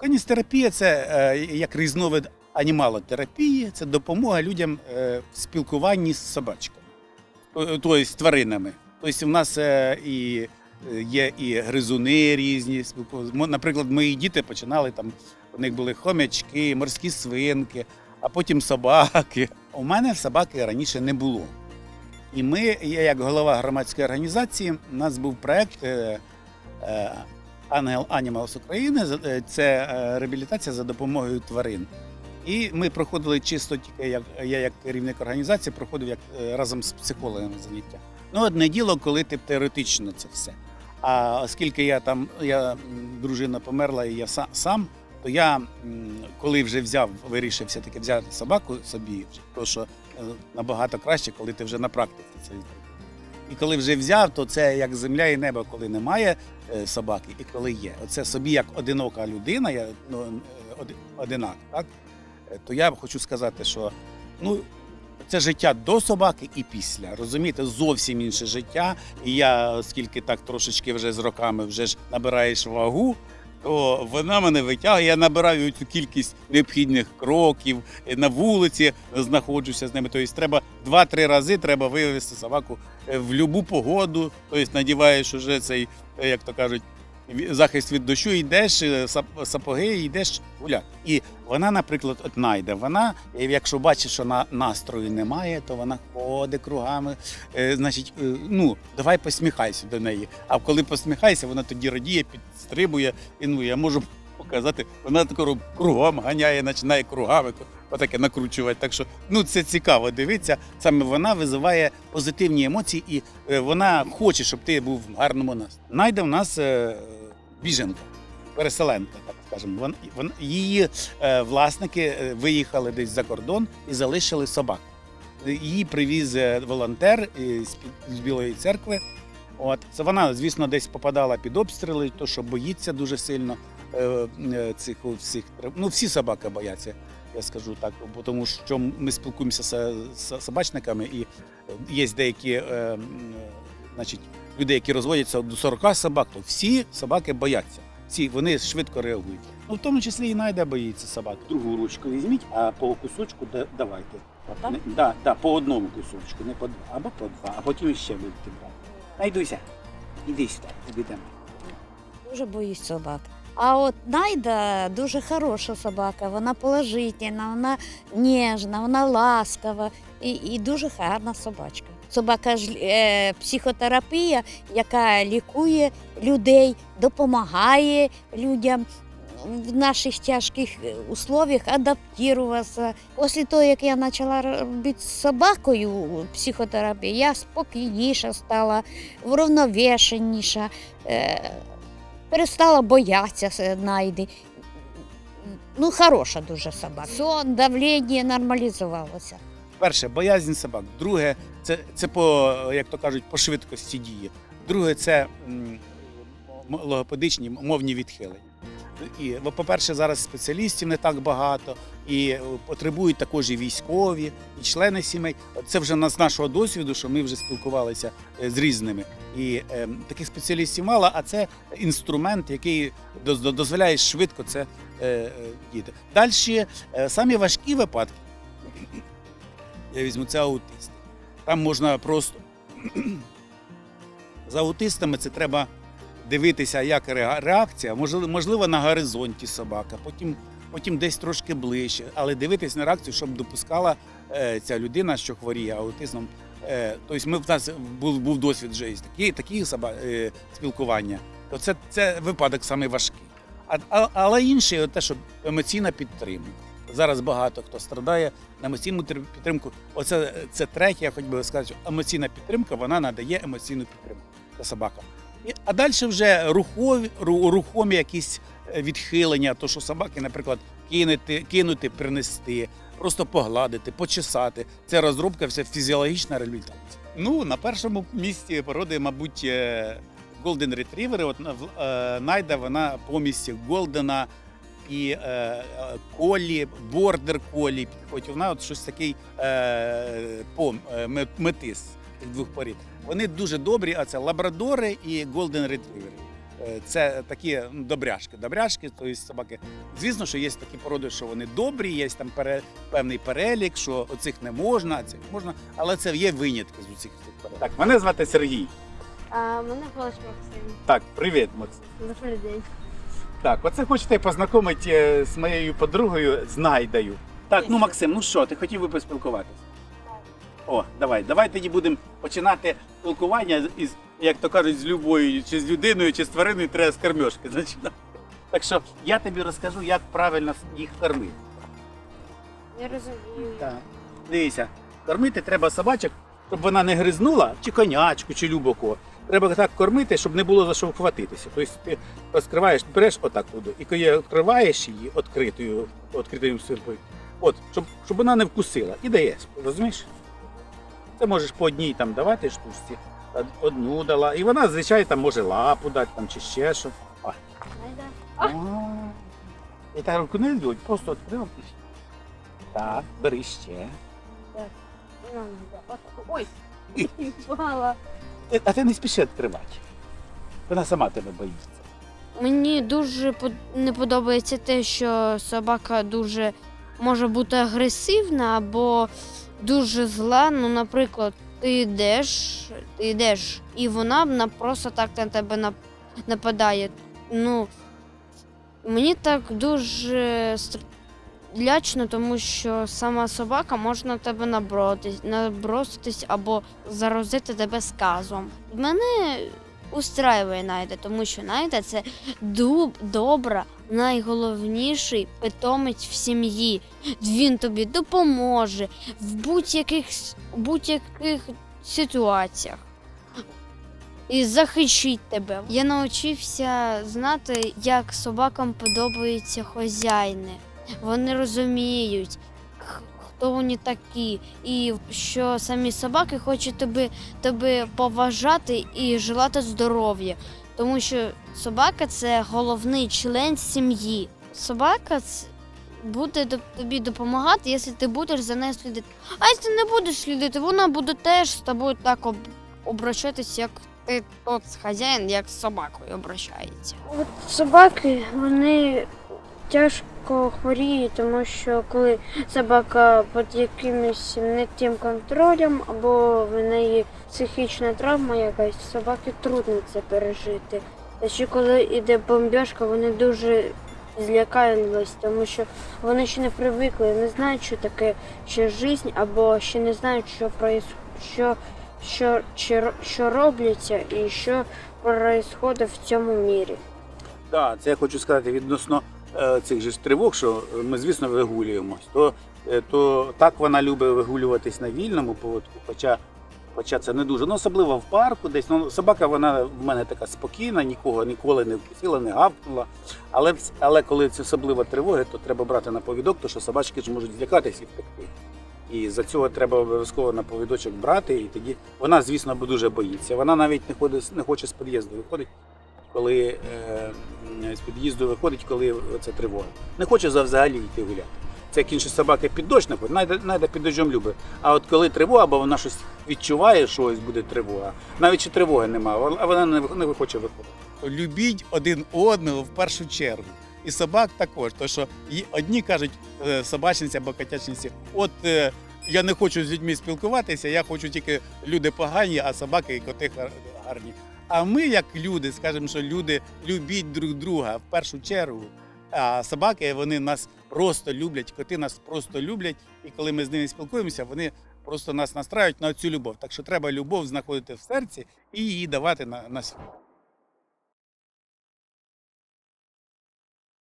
Каністерапія це е, як різновид анімалотерапії, це допомога людям е, в спілкуванні з собачками, тобто з тваринами. Тобто в нас е, і е, є і гризуни різні. Наприклад, мої діти починали там, у них були хомячки, морські свинки, а потім собаки. У мене собаки раніше не було. І ми, я як голова громадської організації, у нас був проєкт е, е, Ангел Анімалс України. е, Це е, реабілітація за допомогою тварин. І ми проходили чисто тільки як я, як керівник організації, проходив як е, разом з психологами заняття. Ну, одне діло, коли ти теоретично це все. А оскільки я там, я дружина померла, і я сам, то я коли вже взяв, вирішив все-таки взяти собаку собі, то що набагато краще, коли ти вже на практиці це відкрив. І коли вже взяв, то це як земля і небо, коли немає е, собаки, і коли є. Оце собі як одинока людина, я ну, е, одинак, так? Е, То я хочу сказати, що ну, це життя до собаки і після. Розумієте, зовсім інше життя. І я, оскільки так трошечки вже з роками вже ж набираєш вагу, то вона мене витягує. Я набираю цю кількість необхідних кроків е, на вулиці, знаходжуся з ними. Тобто треба два-три рази треба вивезти собаку е, в будь-яку погоду. Тобто надіваєш уже цей, е, як то кажуть, захист від дощу, йдеш, е, сапоги, йдеш гуляти. І вона, наприклад, от найде. Вона, якщо бачить, що на настрою немає, то вона ходить кругами. Е, значить, е, ну давай посміхайся до неї. А коли посміхайся, вона тоді радіє, підстрибує. І ну я можу показати, вона тако кругом ганяє, починає кругами отаке накручувати. Так що ну це цікаво дивитися. Саме вона визиває позитивні емоції, і е, вона хоче, щоб ти був в гарному настрої. Найде в нас е, біженка, переселенка, так скажемо. Вон, її е, власники виїхали десь за кордон і залишили собак. Її привіз волонтер з Білої церкви. От це вона, звісно, десь попадала під обстріли, то що боїться дуже сильно цих всіх. Ну, всі собаки бояться, я скажу так, бо тому що ми спілкуємося з, з собачниками, і е, є деякі е, е, значить, люди, які розводяться до 40 собак, то всі собаки бояться. Всі вони швидко реагують. Ну, в тому числі і найде боїться собак. Другу ручку візьміть, а по кусочку давайте. Отак? Не- Да, да, по одному кусочку, не по два, або по два, а потім ще будете брати. Найдуся, іди сюди, підемо. Дуже боюсь собак. А от Найда дуже хороша собака, вона положительна, вона ніжна, вона ласкава і, і дуже гарна собачка. Собака ж е, психотерапія, яка лікує людей, допомагає людям в наших тяжких е, условиях адаптуватися. Після того, як я почала робити з собакою психотерапію, я спокійніша стала, вровновешеніша. Перестала боятися найди. Ну, хороша дуже собака. Сон, давлення нормалізувалося. Перше, боязнь собак. Друге, це, це по, як то кажуть, по швидкості дії. Друге, це м- логопедичні мовні відхилення. І, по-перше, зараз спеціалістів не так багато, і е, потребують також і військові, і члени сімей. Це вже з нашого досвіду, що ми вже спілкувалися е, з різними. І е, таких спеціалістів мало, а це інструмент, який доз- доз- дозволяє швидко це е, е, діти. Далі е, самі важкі випадки. Я візьму це аутисти. Там можна просто з аутистами це треба дивитися, як реа- реакція. Можливо, на горизонті собака, потім, потім десь трошки ближче, але дивитись на реакцію, щоб допускала е, ця людина, що хворіє аутизмом. Е, тобто ми в нас був, був досвід вже із такі, такі соба, е, спілкування. То це, це випадок саме важкий. А, але інший, те, що емоційна підтримка. Зараз багато хто страдає на емоційну підтримку. Оце це третє, я хоч би сказати, що емоційна підтримка вона надає емоційну підтримку для собака. А далі вже рухові, рухомі якісь е, відхилення, то що собаки, наприклад, кинути, кинути, принести, просто погладити, почесати. Це розробка, все фізіологічна реабілітація. Ну, на першому місці породи, мабуть, Golden Retriever. От е, Найда вона помість Голдена і е, колі, бордер колі підходить. Вона от щось такий пом, метис цих двох порід. Вони дуже добрі, а це лабрадори і голден ретривери. е, це такі ну, добряшки. Добряшки, тобто собаки. Звісно, що є такі породи, що вони добрі, є там пере, певний перелік, що оцих не можна, а цих можна, але це є винятки з усіх цих пород. Так, мене звати Сергій. А мене Волош Максим. Так, привіт, Максим. Добрий день. Так, оце хочете познайомити е, з моєю подругою з Найдою. Так, ну Максим, ну що, ти хотів би поспілкуватися? О, давай, давай тоді будемо починати спілкування із, як то кажуть, з любою, чи з людиною, чи з твариною треба з кормьошки. Значить, так що я тобі розкажу, як правильно їх кормити. Я розумію. Так. Дивіться, кормити треба собачок, щоб вона не гризнула, чи конячку, чи любоко. Треба так кормити, щоб не було за що вхватитися. Тобто ти розкриваєш, береш отак туди, і коли відкриваєш її відкритою, відкритою сиркою, от, щоб, щоб вона не вкусила, і даєш, розумієш? Це можеш по одній там давати штучці, одну дала, і вона, звичайно, там може лапу дати там, чи ще що. О. Найда. І так руку не йдуть, просто відкрив. і. Так, бери ще. Ну, Ой. Впала. А ти не спіши відкривати. Вона сама тебе боїться. Мені дуже не подобається те, що собака дуже може бути агресивна або дуже зла. Ну, наприклад, ти йдеш, ти йдеш, і вона на- просто так на тебе нападає. Ну, мені так дуже лячно, тому що сама собака може на тебе наброситись, наброситись або заразити тебе сказом. Мене устраює Найда, тому що Найда це дуб, добра, найголовніший питомець в сім'ї. Він тобі допоможе в будь-яких, будь-яких ситуаціях. І захищить тебе. Я навчився знати, як собакам подобаються хазяїни. Вони розуміють, хто вони такі, і що самі собаки хочуть тебе, тебе поважати і желати здоров'я. Тому що собака це головний член сім'ї. Собака буде тобі допомагати, якщо ти будеш за нею слідити. А якщо ти не будеш слідити, вона буде теж з тобою так об... обращатися, як ти тот хазяїн, як з собакою обращається. От собаки, вони тяжко хворіють, тому що коли собака під якимось не тим контролем, або в неї психічна травма якась, собаки трудно це пережити. Та ще коли йде бомбіжка, вони дуже злякались, тому що вони ще не привикли, не знають, що таке ще життя, або ще не знають, що проїс... що, що, що, що робляться і що происходить в цьому мірі. Так, це я хочу сказати відносно цих же тривог, що ми, звісно, вигулюємось. То, е, то так вона любить вигулюватись на вільному поводку, хоча, хоча це не дуже. Ну, особливо в парку десь. Ну, собака вона в мене така спокійна, нікого ніколи не вкусила, не гавкнула. Але, але коли це особлива тривога, то треба брати на повідок, тому що собачки ж можуть злякатись і втекти. І за цього треба обов'язково на повідочок брати, і тоді вона, звісно, дуже боїться. Вона навіть не ходить, не хоче з під'їзду виходить, коли е, з під'їзду виходить, коли це тривога. Не хоче за- взагалі йти гуляти. Це як інші собаки під дощ не найде, найде під дощом любить. А от коли тривога, або вона щось відчуває, що ось буде тривога, навіть чи тривоги немає, а вона не, хоче виходити. Любіть один одного в першу чергу. І собак також. То що одні кажуть е, собачниці або котячниці, от е, я не хочу з людьми спілкуватися, я хочу тільки люди погані, а собаки і коти гар- гарні. А ми, як люди, скажемо, що люди любіть друг друга в першу чергу. А собаки вони нас просто люблять, коти нас просто люблять. І коли ми з ними спілкуємося, вони просто нас настраюють на цю любов. Так що треба любов знаходити в серці і її давати на, на світ.